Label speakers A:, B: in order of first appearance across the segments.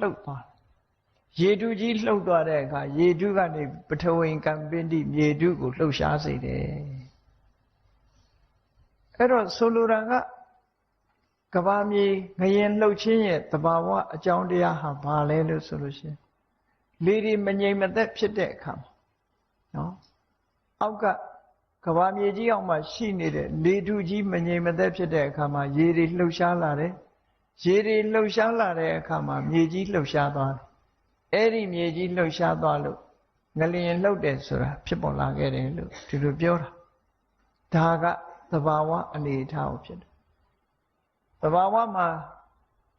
A: လှုပ်သွားရေတုကြီးလှုပ်သွားတဲ့အခါရေတုကနေပထဝီကံပင်းတိမြေတုကိုလှုပ်ရှားစေတယ်အဲ့တော့ဆိုလိုတာကကဘာမြေငရင်လှုပ်ခြင်းရဲ့သဘာဝအကြောင်းတရားဟာဘာလဲလို့ဆိုလို့ရှိရင်လေဒီမငြိမ်မသက်ဖြစ်တဲ့အခါမှာနော်အောက်ကကဘာမြေကြီးအောင်မှရှိနေတဲ့လေထုကြီးမငြိမ်မသက်ဖြစ်တဲ့အခါမှာရေတွေလှုပ်ရှားလာတယ် ရေတွေလှုပ်ရှားလာတဲ့အခါမှာမြေကြီးလှုပ်ရှားသွားတယ်အဲ့ဒီမြေကြီးလှုပ်ရှားသွားလို့ငလျင်လှုပ်တယ်ဆိုတာဖြစ်ပေါ်လာခဲ့တယ်လို့ဒီလိုပြောတာဒါကသဘာဝအနေအထားကိုဖြစ်တယ်သဘာဝမှာ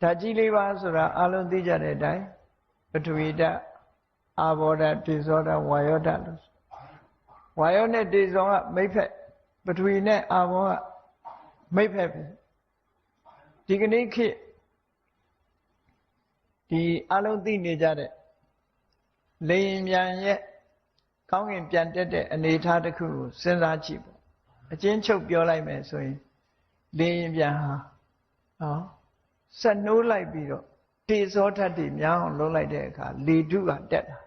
A: ဓာတ်ကြီးလေးပါဆိုတာအလုံးသိကြတဲ့အတိုင်းပထဝီဓာတ်အာဘောဓာတ်တေဇောဓာတ်ဝါယောဓာတ်လို့ဝါယောနဲ့တေဇောကမိဖက်ပထဝီနဲ့အာဘောကမိဖက်ပဲဒီကနေ့ခေတ် ဒီအလုံးသိနေကြတဲ့လေရင်ပြန်ရဲ့ကောင်းကင်ပြန်တက်တဲ့အနေအထားတစ်ခုကိုစဉ်းစားကြည့်ပေါ့အချင်းချုပ်ပြောလိုက်မယ်ဆိုရင်လေရင်ပြန်ဟာနော်ဆက်နှိုးလိုက်ပြီးတော့တေဇောဓာတ်တွေများအောင်လုပ်လိုက်တဲ့အခါလေတုကတက်တာ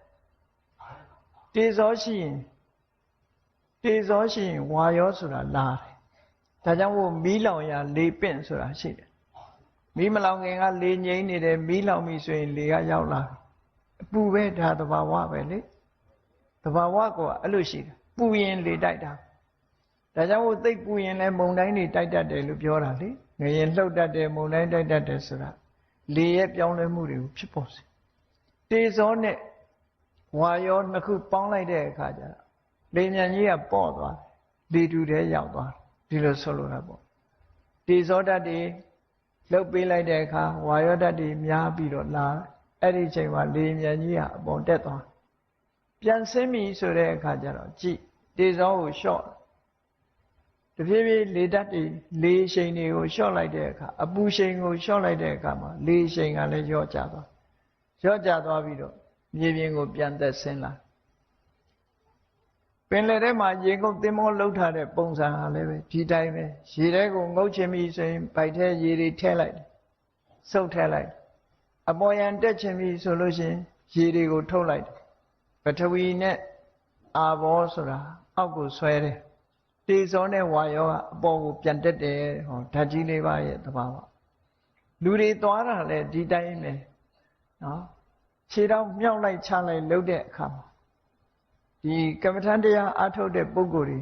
A: တေဇောရှိရင်တေဇောရှိရင်ဝါယောဆိုတာလာတယ်ဒါကြောင့်မို့မီးလောင်ရလေပင့်ဆိုတာရှိတယ် မီးမလောင်ခင်ကလေငိမ့်နေတယ်မီးလောင်ပြီဆိုရင်လေကရောက်လာအပူပဲဒါသဘာဝပဲလေသဘာဝကအဲ့လိုရှိတယ်ပူရင်လေတိုက်တာဒါကြောင့်မို့သိပ်ပူရင်လည်းမုန်တိုင်းတွေတိုက်တတ်တယ်လို့ပြောတာလေငရင်လှုပ်တတ်တယ်မုန်တိုင်းတိုက်တတ်တယ်ဆိုတာလေရဲ့ပြောင်းလဲမှုတွေကိုဖြစ်ပေါ်စေတေဇောနဲ့ဝါယောနှစ်ခုပေါင်းလိုက်တဲ့အခါကျတော့လေမြန်ကြီးကပေါ့သွားတယ်လေတူထဲရောက်သွားတယ်ဒီလိုဆိုလိုတာပေါ့တေဇောဓာတ်တွေ လှုပ်ပေးလိုက်တဲ့အခါဝါယောဓာတ်တွေများပြီးတော့လာအဲ့ဒီချိန်မှာလေမြန်ကြီးကအပေါ်တက်သွားပြန်ဆင်းပြီဆိုတဲ့အခါကျတော့ကြည်တေဇောကိုလျှော့တဖြည်းဖြည်းလေဓာတ်တွေလေရှိန်တွေကိုလျှော့လိုက်တဲ့အခါအပူရှိန်ကိုလျှော့လိုက်တဲ့အခါမှာလေရှိန်ကလည်းလျော့ကျသွားလျော့ကျသွားပြီးတော့မြေပြင်ကိုပြန်သက်ဆင်းလာ ပင်လယ်ထဲမှာရေကုန်သင်္ဘောလှုပ်ထားတဲ့ပုံစံဟာလည်းပဲဒီတိုင်းပဲရေထဲကိုငုတ်ချင်ပြီဆိုရင်ဗိုက်ထဲရေတွေထည့်လိုက်စုပ်ထည့်လိုက်အပေါ်ယံတက်ချင်ပြီဆိုလို့ရှိရင်ရေတွေကိုထုတ်လိုက်ပထဝီနဲ့အာဘောဆိုတာအောက်ကိုဆွဲတယ်တေဇောနဲ့ဝါယောကအပေါ်ကိုပြန်တက်တယ်ဟောဓာတ်ကြီးလေးပါရဲ့သဘာဝလူတွေသွားတာလည်းဒီတိုင်းပဲနော်ခြေတော့မြောက်လိုက်ချလိုက်လှုပ်တဲ့အခါမှာ ဒီကမ္မထန်တရားအထုတ်တဲ့ပုဂ္ဂိုလ်တွေ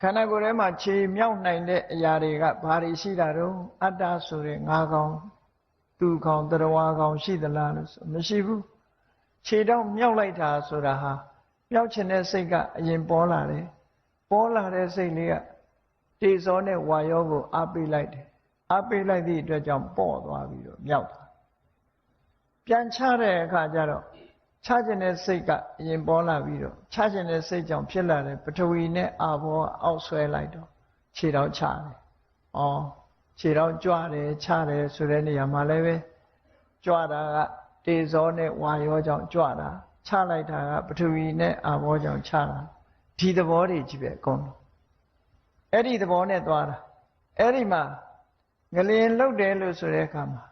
A: ခန္ဓာကိုယ်ထဲမှာခြေမြောက်နိုင်တဲ့အရာတွေကဘာတွေရှိတာတော့အတ္တဆိုတဲ့ငါးကောင်သူကောင်တရဝါကောင်ရှိသလားလို့ဆိုမရှိဘူးခြေတော့မြောက်လိုက်တာဆိုတာဟာမြောက်ချင်တဲ့စိတ်ကအရင်ပေါ်လာတယ်ပေါ်လာတဲ့စိတ်လေးကတေဇောနဲ့ဝါယောကိုအားပေးလိုက်တယ်အားပေးလိုက်သည့်အတွက်ကြောင့်ပေါ့သွားပြီးတော့မြောက်သွားပြန်ချတဲ့အခါကျတော့ ချခြင်းတဲ့စိတ်ကအရင်ပေါ်လာပြီးတော့ချခြင်းတဲ့စိတ်ကြောင့်ဖြစ်လာတဲ့ပထဝီနဲ့အာဘောအောက်ဆွဲလိုက်တော့ခြေတော်ချတယ်။အော်ခြေတော်ကြွတယ်ချတယ်ဆိုတဲ့နေရာမှာလည်းပဲကြွတာကတေဇောနဲ့ဝါယောကြောင့်ကြွတာချလိုက်တာကပထဝီနဲ့အာဘောကြောင့်ချတာဒီသဘောတွေကြီးပဲအကုန်လုံးအဲ့ဒီသဘောနဲ့သွားတာအဲ့ဒီမှာငလျင်လှုပ်တယ်လို့ဆိုတဲ့အခါမှာ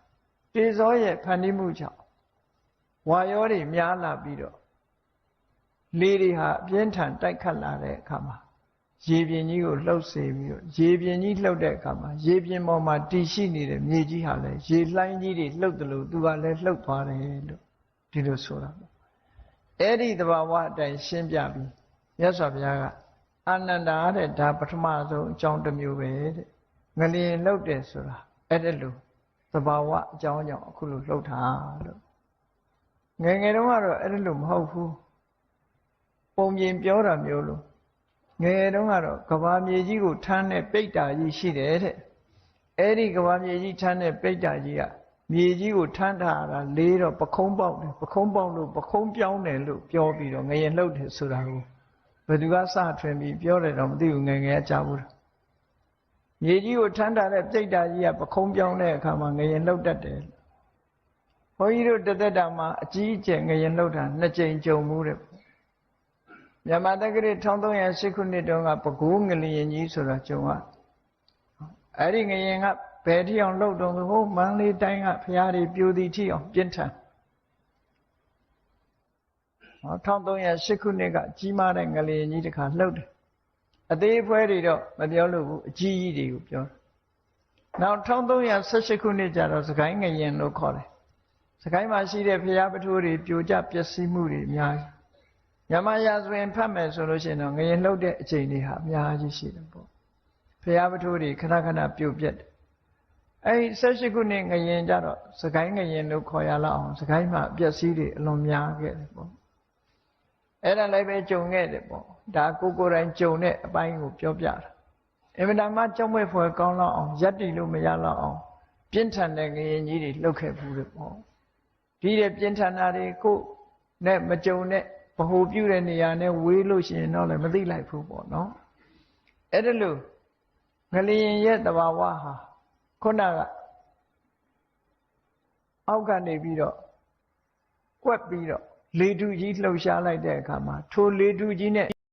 A: တေဇောရဲ့ဖန်တီးမှုကြောင့် ဝါရောတွေများလာပြီးတော့လေတွေဟာအပြင်းထန်တိုက်ခတ်လာတဲ့အခါမှာရေပြင်ကြီးကိုလှုပ်စေပြီးတော့ရေပြင်ကြီးလှုပ်တဲ့အခါမှာရေပြင်ပေါ်မှာတည်ရှိနေတဲ့မြေကြီးဟာလည်းရေလှိုင်းကြီးတွေလှုပ်တယ်လို့သူကလည်းလှုပ်သွားတယ်လို့ဒီလိုဆိုတာပေါ့အဲ့ဒီသဘာဝအတိုင်းရှင်းပြပြီးမြတ်စွာဘုရားကအာနန္ဒာတဲ့ဒါပထမဆုံးအကြောင်းတစ်မျိုးပဲတဲ့ငလျင်လှုပ်တယ်ဆိုတာအဲ့ဒါလို့သဘာဝအကြောင်းကြောင့်အခုလိုလှုပ်တာလို့ ငယ်ငယ်တုန်းကတော့အဲ့ဒါလို့မဟုတ်ဘူးပုံပြင်ပြောတာမျိုးလို့ငယ်ငယ်တုန်းကတော့ကဘာမြေကြီးကိုထမ်းတဲ့ပိတ်တာကြီးရှိတယ်တဲ့အဲ့ဒီကဘာမြေကြီးထမ်းတဲ့ပိတ်တာကြီးကမြေကြီးကိုထမ်းထားတာလေးတော့ပခုံးပေါက်တယ်ပခုံးပေါက်လို့ပခုံးပြောင်းတယ်လို့ပြောပြီးတော့ငရင်လှုပ်တယ်ဆိုတာကိုဘယ်သူကစထွင်ပြီးပြောတယ်တော့မသိဘူးငယ်ငယ်ကြားဘူးမြေကြီးကိုထမ်းထားတဲ့ပြိတ္တာကြီးကပခုံးပြောင်းတဲ့အခါမှာငရင်လှုပ်တတ်တယ် ဘုန်းကြီးတို့တသက်တာမှာအကြီးအကျယ်ငရင်လှုပ်တာနှစ်ကြိမ်ကြုံမှုတဲ့မြန်မာတက္ကရာ1308ခုနှစ်တုန်းကပကူးငလျင်ကြီးဆိုတာကြုံရအဲ့ဒီငရင်ကဘယ်ထိအောင်လှုပ်တုံးဟိုမန်းလေးတိုင်းကဘုရားတွေပြိုသည်ထိအောင်ပြင်းထန်ဟော1308ခုနှစ်ကကြီးမားတဲ့ငလျင်ကြီးတစ်ခါလှုပ်တယ်အသေးဖွဲတွေတော့မပြောလို့ဘူးအကြီးကြီးတွေကိုပြောတယ်နောက်1318ခုနှစ်ကျတော့စကိုင်းငရင်လို့ခေါ်တယ် စကိုင်းမှာရှိတဲ့ဘုရားပထိုးတွေပြိုကျပျက်စီးမှုတွေအများကြီးညမရာဆိုရင်ဖတ်မယ်ဆိုလို့ရှိရင်တော့ငရင်လှုပ်တဲ့အချိန်တွေဟာအများကြီးရှိတယ်ပေါ့ဘုရားပထိုးတွေခဏခဏပြိုပြက်တယ်အဲဒီ18ခုနှစ်ငရင်ကြတော့စကိုင်းငရင်လို့ခေါ်ရလောက်အောင်စကိုင်းမှာပျက်စီးတွေအလွန်များခဲ့တယ်ပေါ့အဲ့ဒါလည်းပဲကြုံခဲ့တယ်ပေါ့ဒါကိုကိုယ်တိုင်ကြုံတဲ့အပိုင်းကိုပြောပြတာအင်မတန်မှကြောက်မွဲ့ဖွယ်ကောင်းလောက်အောင်ရက်တီလို့မရလောက်အောင်ပြင်းထန်တဲ့ငရင်ကြီးတွေလှုပ်ခဲ့ဘူးတယ်ပေါ့ ဒီတဲ့ပြင်းထန်တာတွေကိုနဲ့မကြုံတဲ့ဗဟိုပြုတဲ့နေရာနဲ့ဝေးလို့ရှိရင်တော့လည်းမသိလိုက်ဘူးပေါ့နော်အဲ့ဒါလို့ငလျင်ရဲ့တဘာဝဟာခုနကအောက်ကနေပြီးတော့ကွက်ပြီးတော့လေတူကြီးလှုပ်ရှားလိုက်တဲ့အခါမှာထိုလေတူကြီးနဲ့